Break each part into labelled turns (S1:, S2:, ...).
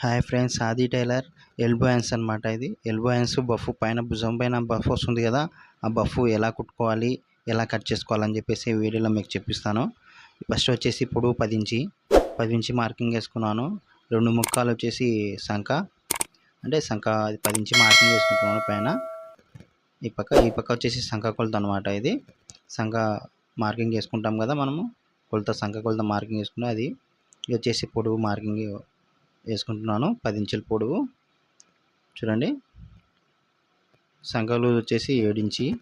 S1: Hi friends Adi tailor. Elbow hands అనమాట ఇది. Elbow hands buff పైన భుజం పైన బఫ్ వస్తుంది కదా ఆ బఫ్ ఎలా కుట్టుకోవాలి ఎలా కట్ చేసుకోవాలని చెప్పేసి వీడియోలో మీకు చెప్పిస్తాను ఫస్ట్ వచ్చేసి పొడవు పది ఇంచి పది ఇంచి మార్కింగ్ వేసుకున్నాను. రెండు ముక్కలు వచ్చేసి సంఖ అంటే సంఖ అది పది ఇంచి మార్కింగ్ వేసుకుంటున్నాను పైన. ఈ పక్క ఈ పక్క వచ్చేసి సంఖ కొలత అనమాట ఇది. సంఖ మార్కింగ్ చేసుకుంటాం కదా మనము కొలత సంఖ కొలత మార్కింగ్ వేసుకున్నా అది. ఇది వచ్చేసి పొడవు మార్కింగ్ వేసుకుంటున్నాను. పది ఇంచుల పొడవు. చూడండి. సంఖ లూజ్ వచ్చేసి ఏడించి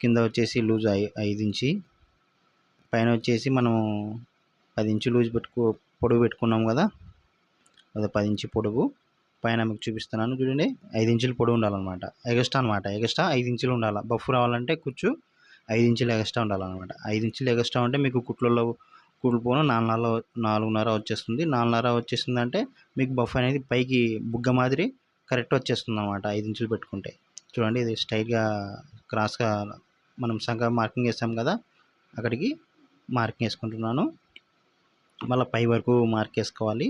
S1: కింద వచ్చేసి లూజ్ ఐ ఐదు ఇంచి పైన వచ్చేసి మనం పది ఇంచు లూజ్ పెట్టుకో పొడవు పెట్టుకున్నాం కదా. అది పది ఇంచు పొడవు. పైన మీకు చూపిస్తున్నాను చూడండి. ఐదు ఇంచులు పొడవు ఉండాలన్నమాట. ఎగస్ట్రా అనమాట ఎగస్ట్రా ఐదు ఇంచులు ఉండాలి. బఫ్ రావాలంటే కుచ్చు ఐదు ఇంచులు ఎగస్ట్రా ఉండాలన్నమాట. ఐదు ఇంచులు ఎగస్ట్రా ఉంటే మీకు కుట్లలో స్కూల్ పోను నాలుగున్నర నాలుగున్నర వచ్చేస్తుంది. నాలుగున్నర వచ్చేస్తుంది అంటే మీకు బఫ్ అనేది పైకి బుగ్గ మాదిరి కరెక్ట్ వచ్చేస్తుంది అనమాట ఐదు ఇంచులు పెట్టుకుంటే. చూడండి ఇది స్ట్రైట్గా క్రాస్గా మనం సగం మార్కింగ్ వేస్తాం కదా అక్కడికి మార్కింగ్ వేసుకుంటున్నాను మళ్ళీ పై వరకు మార్క్ వేసుకోవాలి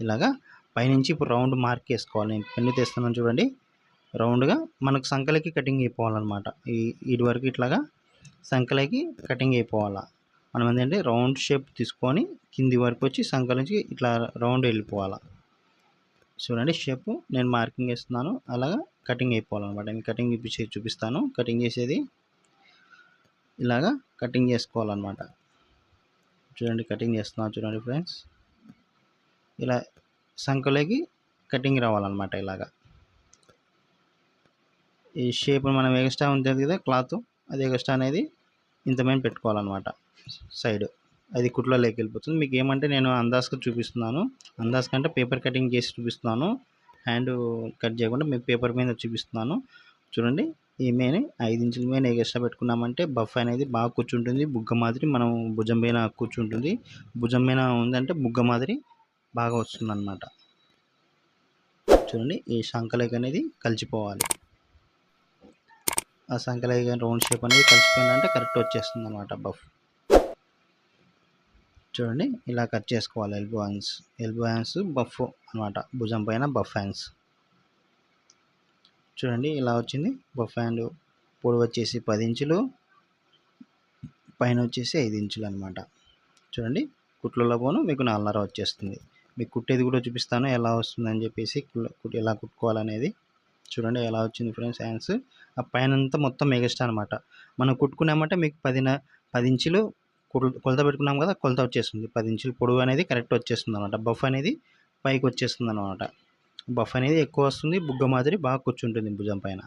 S1: ఇలాగా పైనుంచి ఇప్పుడు రౌండ్ మార్క్ వేసుకోవాలి నేను పెన్ను తీస్తున్నాను చూడండి. రౌండ్గా మనకు సంకలకి కటింగ్ అయిపోవాలన్నమాట. ఈ ఇటు వరకు ఇట్లాగా సంకలకి కటింగ్ అయిపోవాలా. మనం ఏంటంటే రౌండ్ షేప్ తీసుకొని కింది వరకు వచ్చి సంకలించి నుంచి ఇట్లా రౌండ్ వెళ్ళిపోవాలి. చూడండి షేప్ నేను మార్కింగ్ వేస్తున్నాను. అలాగా కటింగ్ అయిపోవాలన్నమాట. నేను కటింగ్ చూపించి చూపిస్తాను. కటింగ్ చేసేది ఇలాగా కటింగ్ చేసుకోవాలన్నమాట. చూడండి కటింగ్ చేస్తున్నాను చూడండి ఫ్రెండ్స్. ఇలా సంఖలోకి కటింగ్ రావాలన్నమాట ఇలాగా. ఈ షేప్ మనం ఎగస్ట్రా ఉంటుంది కదా క్లాత్ అది ఎగస్ట్రా అనేది ఇంతమైన పెట్టుకోవాలన్నమాట. సైడ్. అది కుట్లలోకి వెళ్ళిపోతుంది మీకు ఏమంటే నేను అందాజ్గా చూపిస్తున్నాను. అందాజ్ కంటే పేపర్ కటింగ్ చేసి చూపిస్తున్నాను. హ్యాండ్ కట్ చేయకుండా మీకు పేపర్ మీద చూపిస్తున్నాను. చూడండి ఈ మేనే ఐదు ఇంచుల మీద ఎగ్స్ట్రా పెట్టుకున్నామంటే బఫ్ అనేది బాగా కూర్చుంటుంది. బుగ్గ మాదిరి మనం భుజం పైన కూర్చుంటుంది. భుజం పైన ఉందంటే బుగ్గ మాదిరి బాగా వస్తుందన్నమాట. చూడండి ఈ శంఖలేఖ అనేది కలిసిపోవాలి. ఆ శంఖలేఖ రౌండ్ షేప్ అనేది కలిసిపోయిందంటే కరెక్ట్ వచ్చేస్తుంది అనమాట బఫ్. చూడండి ఇలా కట్ చేసుకోవాలి. Elbow hands elbow hands buff అనమాట. భుజం పైన బఫ్ హ్యాండ్స్. చూడండి ఇలా వచ్చింది. బఫ్ హ్యాండ్ పొడవు వచ్చేసి పది ఇంచులు పైన వచ్చేసి ఐదు ఇంచులు అనమాట. చూడండి కుట్లలో పోను మీకు నాలుగున్నర వచ్చేస్తుంది. మీకు కుట్టేది కూడా చూపిస్తాను ఎలా వస్తుందని చెప్పేసి ఎలా కుట్టుకోవాలనేది. చూడండి ఎలా వచ్చింది ఫ్రెండ్స్ హ్యాండ్స్. ఆ పైన అంతా మొత్తం ఎగస్ట్రా అనమాట. మనం కుట్టుకున్నామంటే మీకు పదిన పది ఇంచులు కొలత పెట్టుకున్నాం కదా కొలత వచ్చేస్తుంది పది ఇంచులు పొడవు అనేది కరెక్ట్ వచ్చేస్తుంది అనమాట బఫ్ అనేది పైకి వచ్చేస్తుంది అనమాట బఫ్ అనేది ఎక్కువ వస్తుంది బుగ్గ మాదిరి బాగా కూర్చుంటుంది భుజం పైన.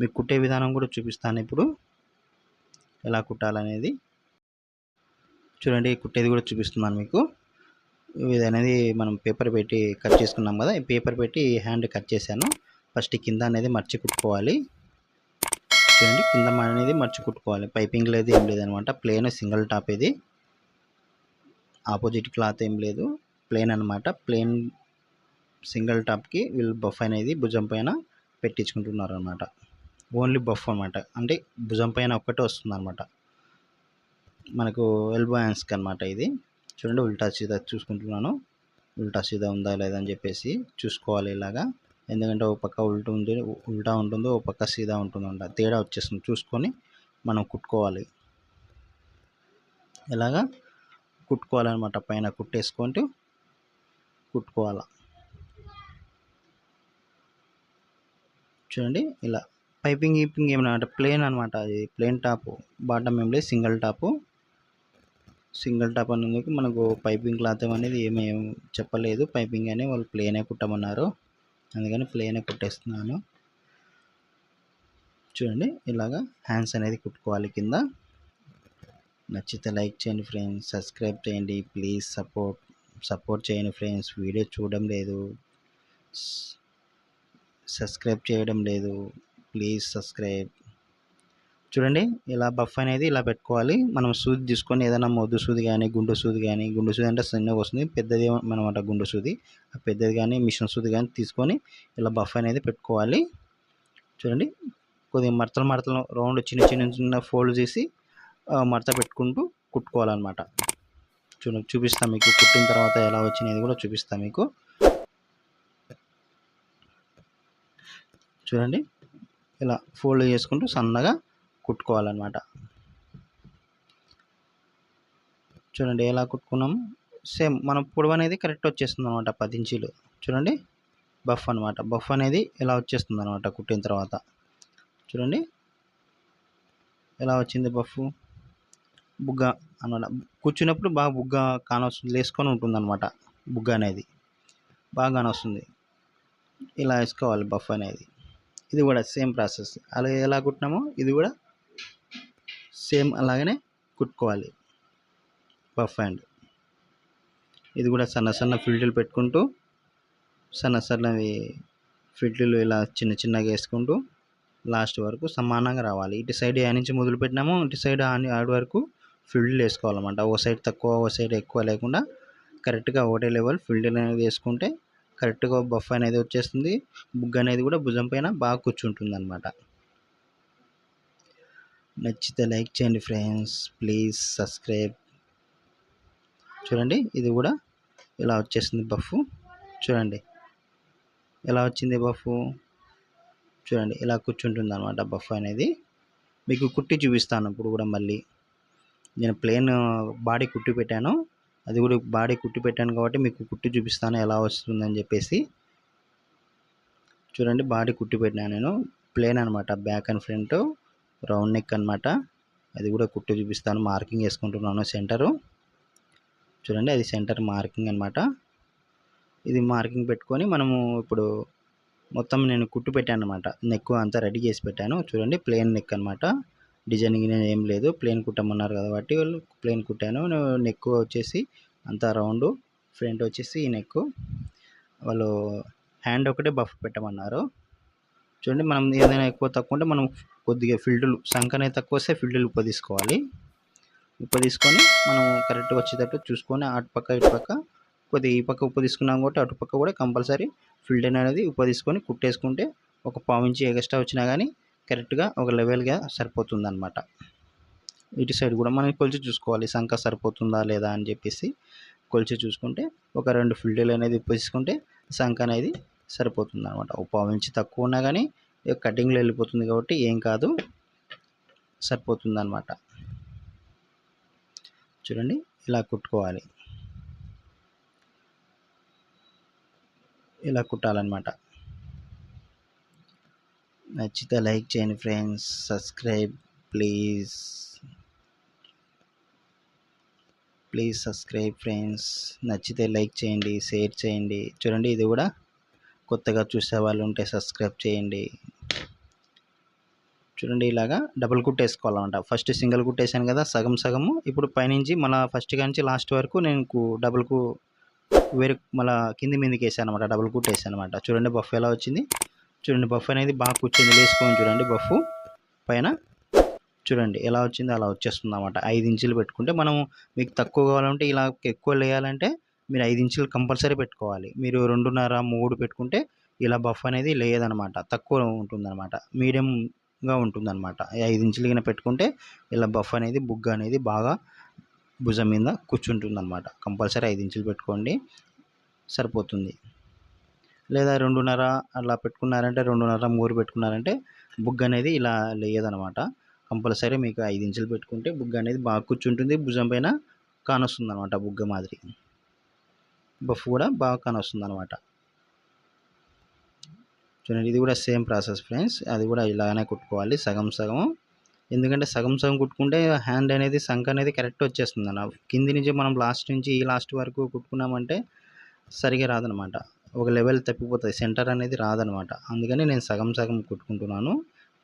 S1: మీకు కుట్టే విధానం కూడా చూపిస్తాను ఇప్పుడు. ఎలా కుట్టాలనేది. చూడండి కుట్టేది కూడా చూపిస్తున్నాను మీకు. ఇది అనేది మనం పేపర్ పెట్టి కట్ చేసుకున్నాం కదా ఈ పేపర్ పెట్టి హ్యాండ్ కట్ చేశాను. ఫస్ట్ కింద అనేది మర్చి కుట్టుకోవాలి. చేయండి. కింద అనేది మర్చి కుట్టుకోవాలి పైపింగ్ లేదు ఏం లేదనమాట ప్లేన్ సింగిల్ టాప్ ఇది. ఆపోజిట్ క్లాత్ ఏం లేదు. ప్లేన్ అనమాట. ప్లేన్ సింగిల్ టాప్కి వీళ్ళు బఫ్ అనేది భుజం పైన పెట్టించుకుంటున్నారు అనమాట. ఓన్లీ బఫ్ అనమాట. అంటే భుజం పైన ఒక్కటే వస్తుంది అనమాట. మనకు ఎల్బో హ్యాండ్స్కి అనమాట ఇది. చూడండి ఉల్టా సీదా చూసుకుంటున్నాను. ఉల్టా సీదా ఉందా లేదా అని చెప్పేసి చూసుకోవాలి ఇలాగా. ఎందుకంటే ఒక పక్క ఉల్టా ఉంది ఉల్టా ఉంటుంది ఒక పక్క సీదా ఉంటుందంట. తేడా వచ్చేస్తుంది. చూసుకొని మనం కుట్టుకోవాలి. ఇలాగా కుట్టుకోవాలన్నమాట. పైన కుట్టేసుకుంటూ కుట్టుకోవాలి? చూడండి ఇలా పైపింగ్ గీపింగ్ ఏమన్నా ప్లేన్ అనమాట అది. ప్లేన్ టాప్ బాటమ్ ఏం లేదు సింగిల్ టాపు. సింగిల్ టాప్ అనేందుకు మనకు పైపింగ్ క్లాత్ అనేది ఏమేమి చెప్పలేదు. పైపింగ్ అని వాళ్ళు ప్లేనే కుట్టమన్నారు. అందుకని ప్లేనే కుట్టేస్తున్నాను. చూడండి ఇలాగా హ్యాండ్స్ అనేది కుట్టుకోవాలి కింద. నచ్చితే లైక్ చేయండి ఫ్రెండ్స్ సబ్స్క్రైబ్ చేయండి ప్లీజ్ సపోర్ట్ సపోర్ట్ చేయండి ఫ్రెండ్స్ వీడియో చూడడం లేదు. సబ్స్క్రైబ్ చేయడం లేదు. ప్లీజ్ సబ్స్క్రైబ్ చూడండి ఇలా బఫ్ అనేది ఇలా పెట్టుకోవాలి. మనం సూది తీసుకొని ఏదైనా మొద్దు సూది కానీ గుండు సూది కానీ గుండు సూది అంటే చిన్నగా వస్తుంది. పెద్దది అనమాట గుండు సూది. ఆ పెద్దది కానీ మిషన్ సూది కానీ తీసుకొని ఇలా బఫ్ అనేది పెట్టుకోవాలి. చూడండి కొద్దిగా మడతలు మడతలు రౌండ్ చిన్న చిన్న చిన్న ఫోల్డ్ చేసి మడత పెట్టుకుంటూ కుట్టుకోవాలన్నమాట. చూడండి చూపిస్తాను మీకు. కుట్టిన తర్వాత ఎలా వచ్చినది కూడా చూపిస్తాను మీకు. చూడండి ఇలా ఫోల్డ్ చేసుకుంటూ సన్నగా కుట్టుకోవాలన్నమాట. చూడండి ఎలా కుట్టుకున్నాము సేమ్ మనం పొడవు అనేది కరెక్ట్ వచ్చేస్తుంది అనమాట పది ఇంచీలు. చూడండి. బఫ్ అనమాట బఫ్ అనేది ఎలా వచ్చేస్తుంది అనమాట కుట్టిన తర్వాత. చూడండి. ఎలా వచ్చింది బఫ్? బుగ్గ అనమాట కూర్చున్నప్పుడు బాగా బుగ్గ కానొస్తుంది లేసుకొని ఉంటుంది అనమాట బుగ్గ అనేది. బాగా కానొస్తుంది. ఇలా వేసుకోవాలి బఫ్ అనేది. ఇది కూడా సేమ్ ప్రాసెస్. అలా ఎలా కుట్టినామో ఇది కూడా సేమ్ అలాగనే కుట్టుకోవాలి. పఫ్ హ్యాండ్ ఇది కూడా సన్న సన్న ఫిల్టర్లు పెట్టుకుంటూ సన్న సన్నవి ఫిల్టర్లు ఇలా చిన్న చిన్నగా వేసుకుంటూ లాస్ట్ వరకు సమానంగా రావాలి. ఇటు సైడ్ ఆ నుంచి మొదలు పెట్టినాము ఇటు సైడ్ ఆడి వరకు ఫిల్డ్లు వేసుకోవాలన్నమాట. ఓ సైడ్ తక్కువ ఓ సైడ్ ఎక్కువ లేకుండా కరెక్ట్గా ఒకటే లెవెల్ ఫిల్డ్ అనేది వేసుకుంటే కరెక్ట్గా బఫ్ అనేది వచ్చేస్తుంది. బుగ్గ అనేది కూడా భుజం పైన బాగా కూర్చుంటుంది అనమాట నచ్చితే లైక్ చేయండి ఫ్రెండ్స్. Please subscribe. చూడండి ఇది కూడా ఇలా వచ్చేసింది బఫ్. చూడండి ఎలా వచ్చింది బఫ్? చూడండి ఇలా కూర్చుంటుంది అనమాట బఫ్ అనేది. మీకు కుట్టి చూపిస్తాను ఇప్పుడు కూడా మళ్ళీ. నేను ప్లేన్ బాడీ కుట్టి పెట్టాను. అది కూడా బాడీ కుట్టి పెట్టాను కాబట్టి మీకు కుట్టి చూపిస్తాను ఎలా వస్తుందని చెప్పేసి. చూడండి బాడీ కుట్టి పెట్టాను నేను. ప్లేన్ అనమాట back and front. Round neck అనమాట అది కూడా కుట్టు చూపిస్తాను. మార్కింగ్ వేసుకుంటున్నాను సెంటరు. చూడండి అది సెంటర్ మార్కింగ్ అనమాట ఇది మార్కింగ్ పెట్టుకొని మనము ఇప్పుడు మొత్తం నేను కుట్టు పెట్టాను అనమాట నెక్ అంతా రెడీ చేసి పెట్టాను. చూడండి ప్లెయిన్ నెక్ అనమాట డిజైనింగ్ ఏం లేదు. ప్లేన్ కుట్టమన్నారు కాబట్టి వాళ్ళు ప్లేన్ కుట్టాను. నెక్ వచ్చేసి అంతా రౌండ్ ఫ్రంట్ వచ్చేసి ఈ నెక్. వాళ్ళు హ్యాండ్ ఒకటే బఫ్ పెట్టమన్నారు. చూడండి మనం ఏదైనా ఎక్కువ తక్కువ ఉంటే మనం కొద్దిగా ఫిల్టర్లు సంఖ అనేది తక్కువ వస్తే ఫిల్టర్లు ఉప్పు తీసుకోవాలి. ఉప్పు తీసుకొని మనం కరెక్ట్గా వచ్చేటట్టు చూసుకొని అటు పక్క ఇటు పక్క కొద్దిగా ఈ పక్క ఉప్పు తీసుకున్నాం కాబట్టి అటు పక్క కూడా కంపల్సరీ ఫిల్టర్ అనేది ఉప్పు తీసుకొని కుట్టేసుకుంటే ఒక పావు ఇంచి ఎక్స్ట్రా వచ్చినా కానీ కరెక్ట్గా ఒక లెవెల్గా సరిపోతుంది అనమాట ఇటు సైడ్ కూడా మనం కొలిచి చూసుకోవాలి. సంఖ సరిపోతుందా లేదా అని చెప్పేసి కొలిచి చూసుకుంటే ఒక రెండు ఫిల్టర్లు అనేది ఉప్పు తీసుకుంటే సంఖ అనేది సరిపోతుంది అనమాట ఒక పావు ఇంచి తక్కువ ఉన్నా కానీ కటింగ్లో వెళ్ళిపోతుంది కాబట్టి ఏం కాదు. సరిపోతుంది అనమాట చూడండి ఇలా కుట్టుకోవాలి. ఇలా కుట్టాలన్నమాట. నచ్చితే లైక్ చేయండి friends. Subscribe please. Please subscribe friends. నచ్చితే లైక్ చేయండి షేర్ చేయండి. చూడండి ఇది కూడా కొత్తగా చూసే వాళ్ళు ఉంటే సబ్స్క్రైబ్ చేయండి. చూడండి ఇలాగా డబుల్ కుట్టేసుకోవాలన్నమాట. ఫస్ట్ సింగిల్ కుట్టేసాను కదా సగం సగము. ఇప్పుడు పైనుంచి మళ్ళీ ఫస్ట్ నుంచి లాస్ట్ వరకు నేను డబుల్కు వేరే మళ్ళీ కింది మీదకి వేసాను అనమాట డబుల్ కుట్టేసాను అనమాట చూడండి బఫ్ ఎలా వచ్చింది. చూడండి బఫ్ అనేది బాగా కూర్చొని లేసుకొని చూడండి బఫ్. పైన చూడండి ఎలా వచ్చిందో అలా వచ్చేస్తుంది అనమాట ఐదు ఇంచులు పెట్టుకుంటే మనం మీకు తక్కువ కావాలంటే ఇలా ఎక్కువ లేయాలంటే మీరు ఐదు ఇంచులు కంపల్సరీ పెట్టుకోవాలి. మీరు రెండున్నర మూడు పెట్టుకుంటే ఇలా బఫ్ అనేది లేదనమాట. తక్కువ ఉంటుందన్నమాట మీడియంగా ఉంటుందన్నమాట ఐదు ఇంచులు కింద పెట్టుకుంటే ఇలా బఫ్ అనేది బుగ్గ అనేది బాగా భుజం మీద కూర్చుంటుందన్నమాట కంపల్సరీ ఐదు ఇంచులు పెట్టుకోండి సరిపోతుంది. లేదా రెండున్నర అలా పెట్టుకున్నారంటే రెండున్నర మూడు పెట్టుకున్నారంటే బుగ్గ అనేది ఇలా లేదనమాట. కంపల్సరీ మీకు ఐదు ఇంచులు పెట్టుకుంటే బుగ్గ అనేది బాగా కూర్చుంటుంది భుజం పైన కానొస్తుంది అనమాట బుగ్గ మాదిరి. బఫ్ కూడా బాగా కానొస్తుంది అనమాట చూడండి ఇది కూడా సేమ్ ప్రాసెస్ ఫ్రెండ్స్. అది కూడా ఇలానే కుట్టుకోవాలి సగం సగం. ఎందుకంటే సగం సగం కుట్టుకుంటే హ్యాండ్ అనేది సంఖ అనేది కరెక్ట్ వచ్చేస్తుంది అన్న కింది నుంచి మనం లాస్ట్ నుంచి ఈ లాస్ట్ వరకు కుట్టుకున్నామంటే సరిగా రాదనమాట ఒక లెవెల్ తప్పిపోతుంది సెంటర్ అనేది రాదనమాట అందుకని నేను సగం సగం కుట్టుకుంటున్నాను.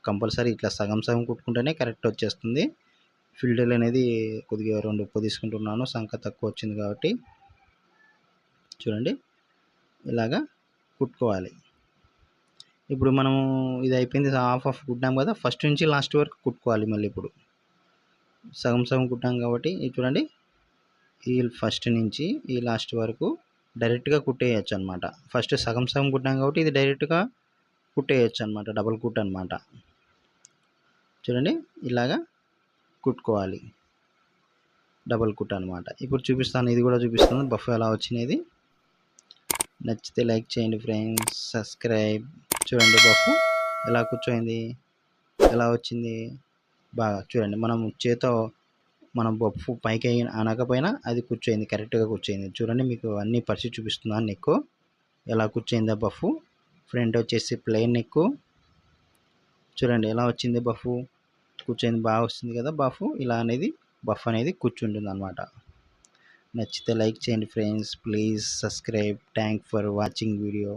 S1: కంపల్సరీ ఇట్లా సగం సగం కుట్టుకుంటేనే కరెక్ట్ వచ్చేస్తుంది. ఫిల్టర్ అనేది కొద్దిగా రెండు ఉప్పు తీసుకుంటున్నాను సంఖ తక్కువ వచ్చింది కాబట్టి. చూడండి. ఇలాగా కుట్టుకోవాలి. ఇప్పుడు మనము ఇది అయిపోయింది. హాఫ్ ఆఫ్ కుట్టాం కదా. ఫస్ట్ నుంచి లాస్ట్ వరకు కుట్టుకోవాలి మళ్ళీ ఇప్పుడు. సగం సగం కుట్టాం కాబట్టి చూడండి. ఈ ఫస్ట్ నుంచి ఈ లాస్ట్ వరకు డైరెక్ట్గా కుట్టేయచ్చు అనమాట ఫస్ట్ సగం సగం కుట్టాం కాబట్టి ఇది డైరెక్ట్గా కుట్టేయచ్చు అనమాట డబల్ కుట్ అనమాట. చూడండి. ఇలాగా కుట్టుకోవాలి. డబల్ కుట్ అనమాట. ఇప్పుడు చూపిస్తాను. ఇది కూడా చూపిస్తాను. బఫ్ ఎలా వచ్చినది నచ్చితే లైక్ చేయండి ఫ్రెండ్స్. సబ్స్క్రైబ్ చూడండి బఫ్ ఎలా కూర్చోయింది? ఎలా వచ్చింది? బాగా చూడండి మనం చేతో మనం బొప్పు పైకి అనకపోయినా అది కూర్చోయింది కరెక్ట్గా కూర్చోయింది. చూడండి మీకు అన్ని పరిస్థితి చూపిస్తున్నాను నెక్కు ఎలా కూర్చోయిందా బఫ్ ఫ్రంట్ వచ్చేసి ప్లెయిన్ నెక్కు చూడండి ఎలా వచ్చింది బఫ్ కూర్చోయింది బాగా వస్తుంది కదా బఫ్ ఇలా అనేది బఫ్ అనేది కూర్చుంటుంది అనమాట నచ్చితే లైక్ చేయండి friends. Please subscribe. Thank for watching video.